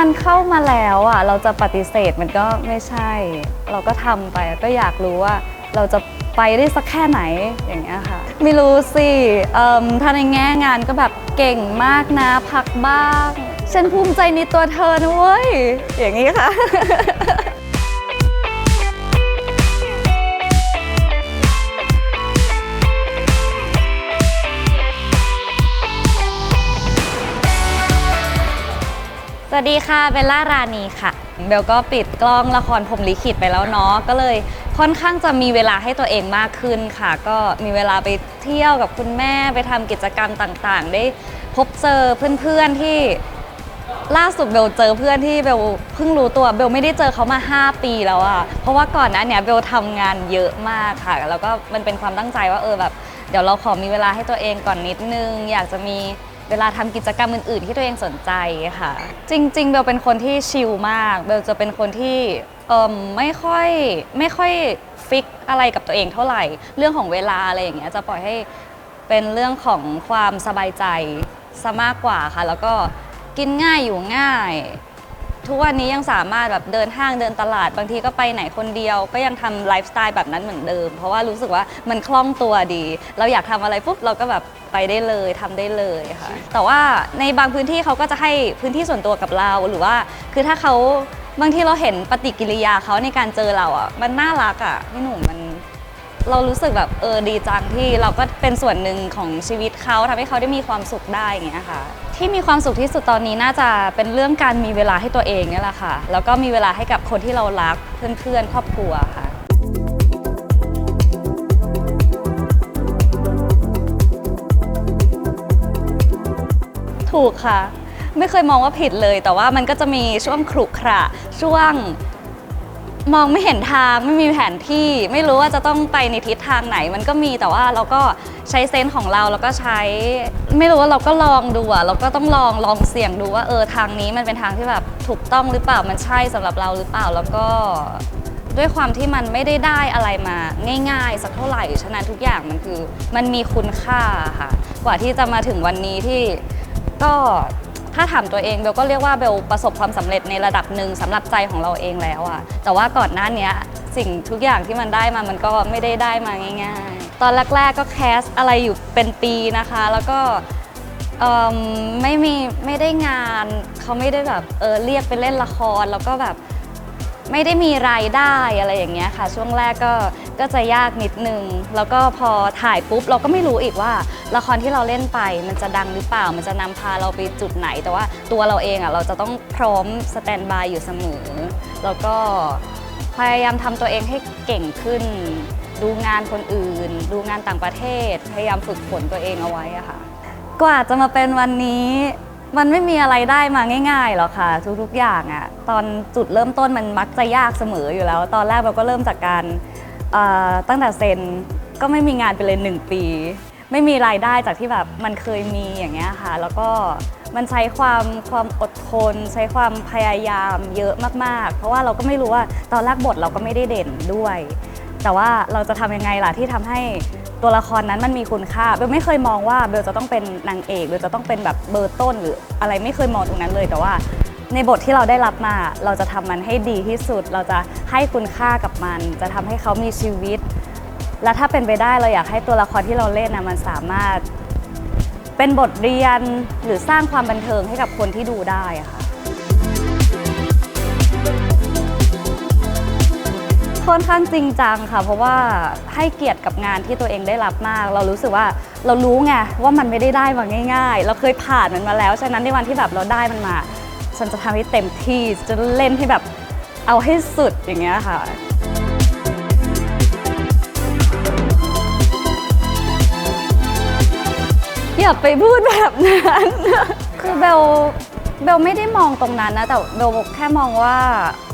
มันเข้ามาแล้วอะเราจะปฏิเสธมันก็ไม่ใช่ เราก็ทำไปก็อยากรู้ว่าเราจะไปได้สักแค่ไหนอย่างเงี้ยค่ะ ไม่รู้สิเอิ่มถ้าในแง่งานก็แบบเก่งมากนะพักบ้าง ฉันภูมิใจในตัวเธอนะเว้ย อย่างนี้ค่ะ วัสดีค่ะเบลล่ารานีค่ะเบลก็ปิดกล้องละครพรมลิขิตไปแล้วเนาะก็เลยค่อนข้างจะมีเวลาให้ตัวเองมากขึ้นค่ะ ก็มีเวลาไปเที่ยวกับคุณแม่ไปทำกิจกรรมต่างๆ ได้พบเจอเพื่อนๆที่ล่าสุดเบลเจอเพื่อนที่เบลเพิ่งรู้ตัวเบลไม่ได้เจอเขามา 5 ปีแล้วอะเพราะว่าก่อนหน้าเนี้ยเบลทำงานเยอะมากค่ะ แล้วก็มันเป็นความตั้งใจว่าเออแบบ เดี๋ยวเราขอมีเวลาให้ตัวเองก่อนนิดนึง อยากจะมี เวลาทำกิจกรรมอื่น ๆ ที่ตัวเองสนใจค่ะ จริงๆเบลเป็นคนที่ชิลมากเบลจะเป็นคนที่เอมไม่ค่อยไม่ค่อยฟิกอะไรกับตัวเองเท่าไหร่ เรื่องของเวลาอะไรอย่างเงี้ยจะปล่อยให้เป็นเรื่องของความสบายใจซะมากกว่าค่ะ แล้วก็กินง่ายอยู่ง่าย ทุกวันนี้ยังสามารถแบบเดินห้างเดินตลาด บางทีก็ไปไหนคนเดียว ก็ยังทำไลฟ์สไตล์แบบนั้นเหมือนเดิม เพราะว่ารู้สึกว่ามันคล่องตัวดี เราอยากทำอะไรปุ๊บเราก็แบบไปได้เลยทำได้เลยค่ะ แต่ว่าในบางพื้นที่เขาก็จะให้พื้นที่ส่วนตัวกับเราหรือว่า คือถ้าเขาบางทีเราเห็นปฏิกิริยาเขาในการเจอเราอะมันน่ารักอะพี่หนุ่มมัน เรารู้สึกแบบเออดีจังที่เราก็เป็นส่วนหนึ่งของชีวิตเขาทำให้เขาได้มีความสุขได้อย่างเงี้ยค่ะที่มีความสุขที่สุดตอนนี้น่าจะเป็นเรื่องการมีเวลาให้ตัวเองเนี่ยแหละค่ะ แล้วก็มีเวลาให้กับคนที่เรารักเพื่อนๆ ครอบครัวค่ะถูกค่ะ ไม่เคยมองว่าผิดเลย แต่ว่ามันก็จะมีช่วงขรุขระช่วง มองไม่เห็นทางไม่มีแผนที่ ไม่รู้ว่าจะต้องไปในทิศทางไหน มันก็มีแต่ว่าเราก็ใช้เซนส์ของเราแล้วก็ใช้ ไม่รู้ว่าเราก็ลองดูอะเราก็ต้องลองลองเสี่ยงดูว่าเออทางนี้มันเป็นทางที่แบบถูกต้องหรือเปล่ามันใช่สำหรับเราหรือเปล่าแล้วก็ด้วยความที่มันไม่ได้ได้อะไรมาง่ายๆ สักเท่าไหร่ ฉะนั้นทุกอย่างมันคือมันมีคุณค่าค่ะ กว่าที่จะมาถึงวันนี้ที่ก็ ถ้าถามตัวเองเบลก็เรียกว่าเบลประสบความสำเร็จในระดับหนึ่งสำหรับใจของเราเองแล้วอะแต่ว่าก่อนหน้านี้สิ่งทุกอย่างที่มันได้มามันก็ไม่ได้ได้มาง่ายๆ ตอนแรกๆก็แคสอะไรอยู่เป็นปีนะคะ แล้วก็ไม่มีไม่ได้งานเขาไม่ได้แบบเออเรียกไปเล่นละครแล้วก็แบบ ไม่ได้มีรายได้อะไรอย่างเงี้ยค่ะ ช่วงแรกก็ก็จะยากนิดนึง แล้วก็พอถ่ายปุ๊บเราก็ไม่รู้อีกว่าละครที่เราเล่นไปมันจะดังหรือเปล่า มันจะนำพาเราไปจุดไหน แต่ว่าตัวเราเองอะเราจะต้องพร้อมสแตนบายอยู่เสมอ แล้วก็พยายามทำตัวเองให้เก่งขึ้น ดูงานคนอื่น ดูงานต่างประเทศ พยายามฝึกฝนตัวเองเอาไว้อะค่ะ กว่าจะมาเป็นวันนี้ มันไม่มีอะไรได้มาง่ายๆหรอกค่ะ ทุกๆอย่างอะตอนจุดเริ่มต้นมันมักจะยากเสมออยู่แล้ว ตอนแรกเราก็เริ่มจากการตั้งแต่เซ็นก็ไม่มีงานไปเลยหนึ่งปี ไม่มีรายได้จากที่แบบมันเคยมีอย่างเงี้ยค่ะ แล้วก็มันใช้ความความอดทน ใช้ความพยายามเยอะมากๆ เพราะว่าเราก็ไม่รู้ว่าตอนแรกบทเราก็ไม่ได้เด่นด้วย แต่ว่าเราจะทำยังไงล่ะที่ทำให้ ตัวละครนั้นมันมีคุณค่าเบลไม่เคยมองว่าเบลจะต้องเป็นนางเอกเบลจะต้องเป็นแบบเบอร์ต้น หรืออะไรไม่เคยมองตรงนั้นเลยแต่ว่า ในบทที่เราได้รับมาเราจะทำมันให้ดีที่สุด เราจะให้คุณค่ากับมัน จะทำให้เขามีชีวิต และถ้าเป็นไปได้เราอยากให้ตัวละครที่เราเล่นนะมันสามารถเป็นบทเรียนหรือสร้างความบันเทิงให้กับคนที่ดูได้ค่ะ ค่อนข้างจริงจังค่ะ เพราะว่าให้เกียรติกับงานที่ตัวเองได้รับมาก เรารู้สึกว่าเรารู้ไงว่ามันไม่ได้ได้มาง่าย ๆ เราเคยผ่านมันมาแล้ว ฉะนั้นในวันที่แบบเราได้มันมา ฉันจะทำให้เต็มที่จะเล่นให้แบบเอาให้สุดอย่างเงี้ยค่ะอย่าไปพูดแบบนั้น คือเบล เบลไม่ได้มองตรงนั้นนะ แต่เบลแค่มองว่า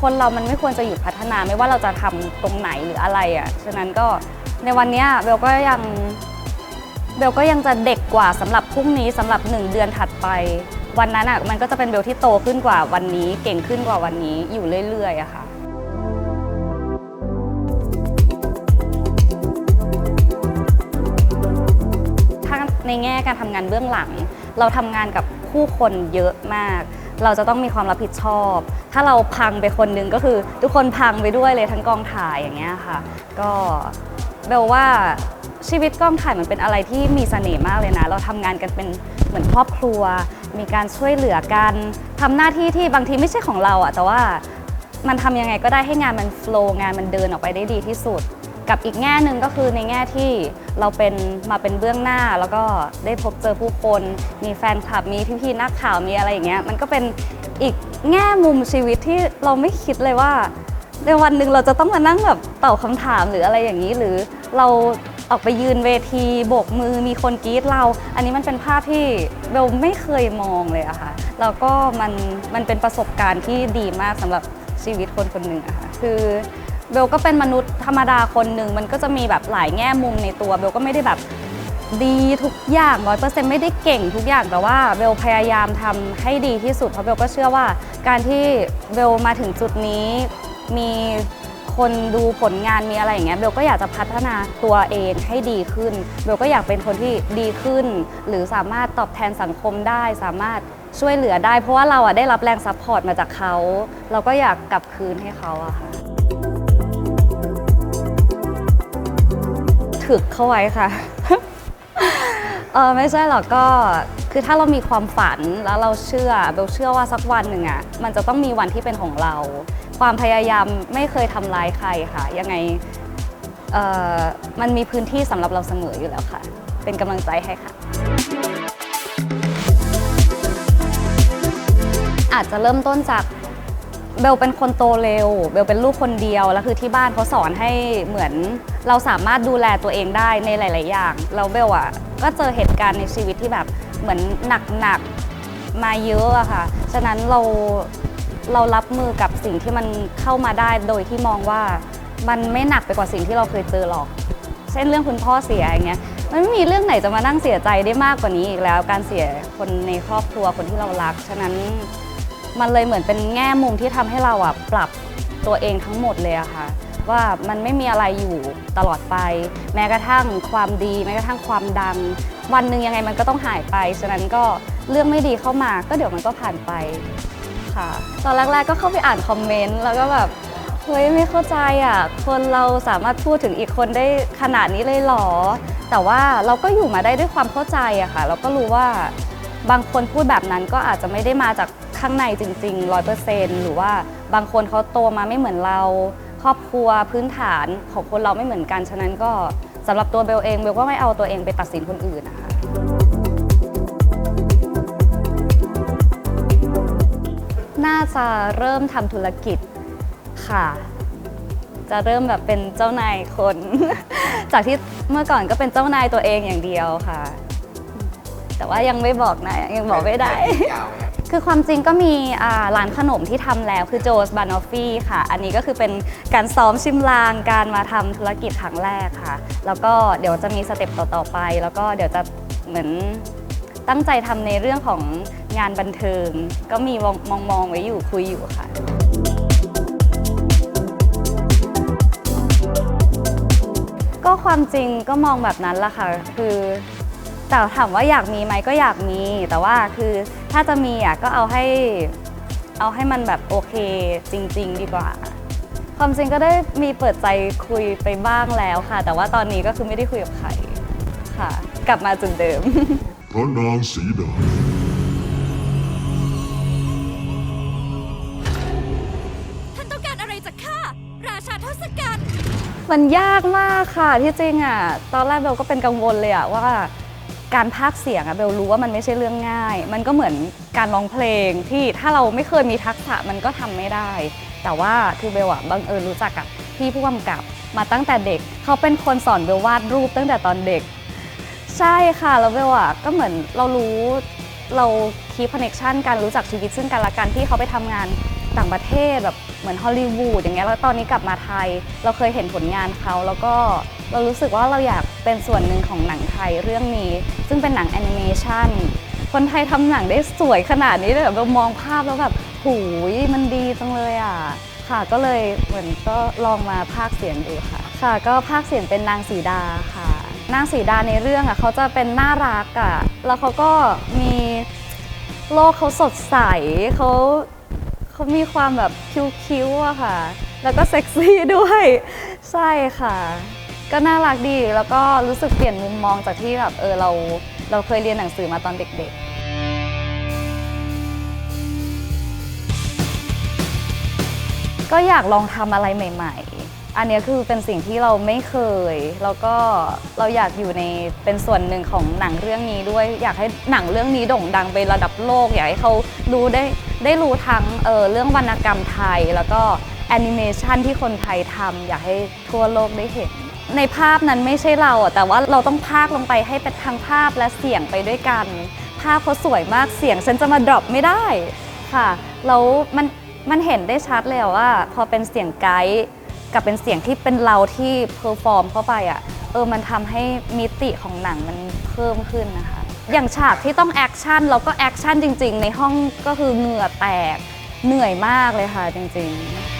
คนเรามันไม่ควรจะหยุดพัฒนาไม่ว่าเราจะทำตรงไหนหรืออะไรอะ่ะฉะนั้นก็ในวันนี้เบลก็ยังเบลก็ยังจะเด็กกว่าสำหรับพรุ่งนี้สำหรับหนึ่งเดือนถัดไป วันนั้นอะ่ะมันก็จะเป็นเบลที่โตขึ้นกว่าวันนี้ เก่งขึ้นกว่าวันนี้อยู่เรื่อยๆอะค่ะถ้าในแง่การทำงานเบื้องหลัง เราทำงานกับ ผู้คนเยอะมาก เราจะต้องมีความรับผิดชอบ ถ้าเราพังไปคนนึงก็คือ ทุกคนพังไปด้วยเลยทั้งกองถ่ายอย่างเงี้ยค่ะ ก็เบลว่าชีวิตกองถ่ายมันเป็นอะไรที่มีเสน่ห์มากเลยนะ เราทำงานกันเป็นเหมือนครอบครัว มีการช่วยเหลือกันทำหน้าที่ที่บางทีไม่ใช่ของเราอะแต่ว่ามันทำยังไงก็ได้ให้งานมันโฟล์งานมันเดินออกไปได้ดีที่สุด กับอีกแง่หนึ่งก็คือในแง่ที่เราเป็นมาเป็นเบื้องหน้า แล้วก็ได้พบเจอผู้คน มีแฟนคลับมีพี่ๆนักข่าวมีอะไรอย่างเงี้ยมันก็เป็นอีกแง่มุมชีวิตที่เราไม่คิดเลยว่า ในวันหนึ่งเราจะต้องมานั่งแบบตอบคำถามหรืออะไรอย่างนี้ หรือเราออกไปยืนเวทีโบกมือมีคนกรี๊ดเรา อันนี้มันเป็นภาพที่เบลไม่เคยมองเลยอะค่ะแล้วก็มันมันเป็นประสบการณ์ที่ดีมากสำหรับชีวิตคนคนหนึ่งอะค่ะคือ เบลก็เป็นมนุษย์ธรรมดาคนหนึ่งมันก็จะมีแบบหลายแง่มุมในตัว เบลก็ไม่ได้แบบดีทุกอย่างร้อยเปอร์เซ็นต์ไม่ได้เก่งทุกอย่างแต่ว่าเบลพยายามทำให้ดีที่สุดเพราะเบลก็เชื่อว่า การที่เบลมาถึงจุดนี้มีคนดูผลงานมีอะไรอย่างเงี้ยเบลก็อยากจะพัฒนาตัวเองให้ดีขึ้นเบลก็อยากเป็นคนที่ดีขึ้น หรือสามารถตอบแทนสังคมได้ สามารถช่วยเหลือได้ เพราะว่าเราอะได้รับแรงซัพพอร์ตมาจากเขา เราก็อยากกลับคืนให้เขาอะค่ะ ถึกเข้าไว้ค่ะเออไม่ใช่หรอกก็คือถ้าเรามีความฝันแล้วเราเชื่อเบลเชื่อว่าสักวันหนึ่งอะ่ะมันจะต้องมีวันที่เป็นของเรา ความพยายามไม่เคยทำร้ายใครค่ะ ยังไงเออมันมีพื้นที่สำหรับเราเสมออยู่แล้วค่ะ เป็นกำลังใจให้ค่ะ อาจจะเริ่มต้นจาก เบลเป็นคนโตเร็ว เบลเป็นลูกคนเดียว แล้วคือที่บ้านเขาสอนให้เหมือนเราสามารถดูแลตัวเองได้ในหลาย ๆ อย่าง แล้วเบลอะก็เจอเหตุการณ์ในชีวิตที่แบบเหมือนหนัก ๆ มาเยอะอะค่ะ ฉะนั้นเราเรารับมือกับสิ่งที่มันเข้ามาได้โดยที่มองว่ามันไม่หนักไปกว่าสิ่งที่เราเคยเจอหรอก เช่นเรื่องคุณพ่อเสียอย่างเงี้ย มันไม่มีเรื่องไหนจะมานั่งเสียใจได้มากกว่านี้อีกแล้ว การเสียคนในครอบครัวคนที่เรารัก ฉะนั้น มันเลยเหมือนเป็นแง่มุมที่ทำให้เราอะปรับตัวเองทั้งหมดเลยอะค่ะ ว่ามันไม่มีอะไรอยู่ตลอดไป แม้กระทั่งความดี แม้กระทั่งความดัง วันหนึ่งยังไงมันก็ต้องหายไป ฉะนั้นก็เรื่องไม่ดีเข้ามาก็เดี๋ยวมันก็ผ่านไปค่ะ ตอนแรกๆก็เข้าไปอ่านคอมเมนต์แล้วก็แบบเฮ้ยไม่เข้าใจอะคนเราสามารถพูดถึงอีกคนได้ขนาดนี้เลยเหรอ แต่ว่าเราก็อยู่มาได้ด้วยความเข้าใจอะค่ะ เราก็รู้ว่าบางคนพูดแบบนั้นก็อาจจะไม่ได้มาจาก ข้างในจริงๆร้อยเปอร์เซนต์หรือว่าบางคนเขาโตมาไม่เหมือนเรา ครอบครัวพื้นฐานของคนเราไม่เหมือนกัน ฉะนั้นก็สำหรับตัวเบลเองเบลก็ไม่เอาตัวเองไปตัดสินคนอื่นนะคะน่าจะเริ่มทำธุรกิจค่ะ จะเริ่มแบบเป็นเจ้านายคน จากที่เมื่อก่อนก็เป็นเจ้านายตัวเองอย่างเดียวค่ะ แต่ว่ายังไม่บอกนะยังบอกไม่ได้ คือความจริงก็มีร้านขนมที่ทำแล้วคือโจสบานอฟฟี่ค่ะ อันนี้ก็คือเป็นการซ้อมชิมลางการมาทำธุรกิจครั้งแรกค่ะ แล้วก็เดี๋ยวจะมีสเต็ปต่อๆไป แล้วก็เดี๋ยวจะเหมือนตั้งใจทำในเรื่องของงานบันเทิง ก็มีมองมองมองไว้อยู่คุยอยู่ค่ะก็ความจริงก็มองแบบนั้นละค่ะ คือ แต่ถามว่าอยากมีไหมก็อยากมี แต่ว่าคือถ้าจะมีอะก็เอาให้เอาให้มันแบบโอเคจริง ๆ ดีกว่า ความจริงก็ได้มีเปิดใจคุยไปบ้างแล้วค่ะ แต่ว่าตอนนี้ก็คือไม่ได้คุยกับใครค่ะ กลับมาจุดเดิมเพราะนางสีดาท่านต้องการอะไรจากข้าราชาทศกัณฐ์มันยากมากค่ะที่จริงอะ ตอนแรกเบลก็เป็นกังวลเลยอะว่า การพากเสียงอะเบลรู้ว่ามันไม่ใช่เรื่องง่าย มันก็เหมือนการร้องเพลงที่ถ้าเราไม่เคยมีทักษะมันก็ทำไม่ได้ แต่ว่าคือเบลอะบังเอิญรู้จักกับพี่ผู้กำกับมาตั้งแต่เด็ก เขาเป็นคนสอนเบลวาดรูปตั้งแต่ตอนเด็ก ใช่ค่ะแล้วเบลอะก็เหมือนเรารู้เราคีพคอนเนคชันการรู้จักชีวิตซึ่งกันและกันที่เขาไปทำงานต่างประเทศแบบเหมือนฮอลลีวูดอย่างเงี้ยแล้วตอนนี้กลับมาไทย เราเคยเห็นผลงานเขาแล้วก็ เรารู้สึกว่าเราอยากเป็นส่วนหนึ่งของหนังไทยเรื่องนี้ ซึ่งเป็นหนังแอนิเมชันคนไทยทำหนังได้สวยขนาดนี้เลยแบบเรามองภาพแล้วแบบหูยมันดีจังเลยอะค่ะก็เลยเหมือนก็ลองมาพากเสียงดูค่ะ ค่ะ ก็พากเสียงเป็นนางสีดาค่ะ นางสีดาในเรื่องอะเขาจะเป็นน่ารักอะแล้วเขาก็มีโลกเขาสดใสเขาเขามีความแบบคิ้วๆอะค่ะ แล้วก็เซ็กซี่ด้วย ใช่ค่ะ ก็น่ารักดีแล้วก็รู้สึกเปลี่ยนมุมมองจากที่แบบเออเราเราเคยเรียนหนังสือมาตอนเด็กๆก็อยากลองทำอะไรใหม่ ๆ อันนี้คือเป็นสิ่งที่เราไม่เคย แล้วก็เราอยากอยู่ในเป็นส่วนหนึ่งของหนังเรื่องนี้ด้วย อยากให้หนังเรื่องนี้โด่งดังไประดับโลก อยากให้เขารู้ได้ได้รู้ทั้งเออเรื่องวรรณกรรมไทย แล้วก็แอนิเมชันที่คนไทยทำอยากให้ทั่วโลกได้เห็น ในภาพนั้นไม่ใช่เราแต่ว่าเราต้องพากลงไปให้เป็นทางภาพและเสียงไปด้วยกัน ภาพเขาสวยมากเสียงฉันจะมาดรอปไม่ได้ค่ะแล้วมันมันเห็นได้ชัดเลยว่า พอเป็นเสียงไกด์กับเป็นเสียงที่เป็นเราที่เพอร์ฟอร์มเข้าไปอะเออมันทำให้มิติของหนังมันเพิ่มขึ้นนะคะ อย่างฉากที่ต้องแอคชั่นเราก็แอคชั่นจริง ๆ ในห้องก็คือเหงื่อแตกเหนื่อยมากเลยค่ะจริง ๆ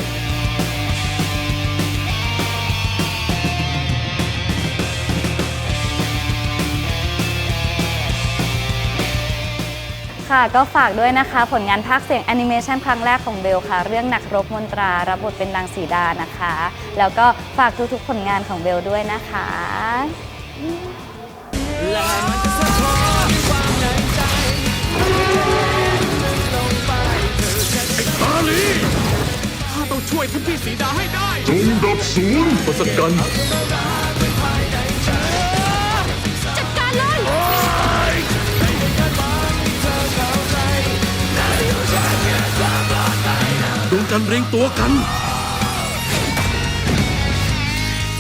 ค่ะก็ฝากด้วยนะคะ ผลงานภาคเสียงแอนิเมชันครั้งแรกของเบลค่ะ เรื่องหนักรบมนตรารับบทเป็นนางสีดานะคะ แล้วก็ฝากทุกๆผลงานของเบลด้วยนะคะตาลีข้าต้องช่วยท่านพี่สีดาให้ได้จงดับศูนย์ทศกัณฐ์จั ดวงจันทร์เร่งตัวกัน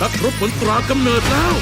นักรบผลตรากำเนิดแล้ว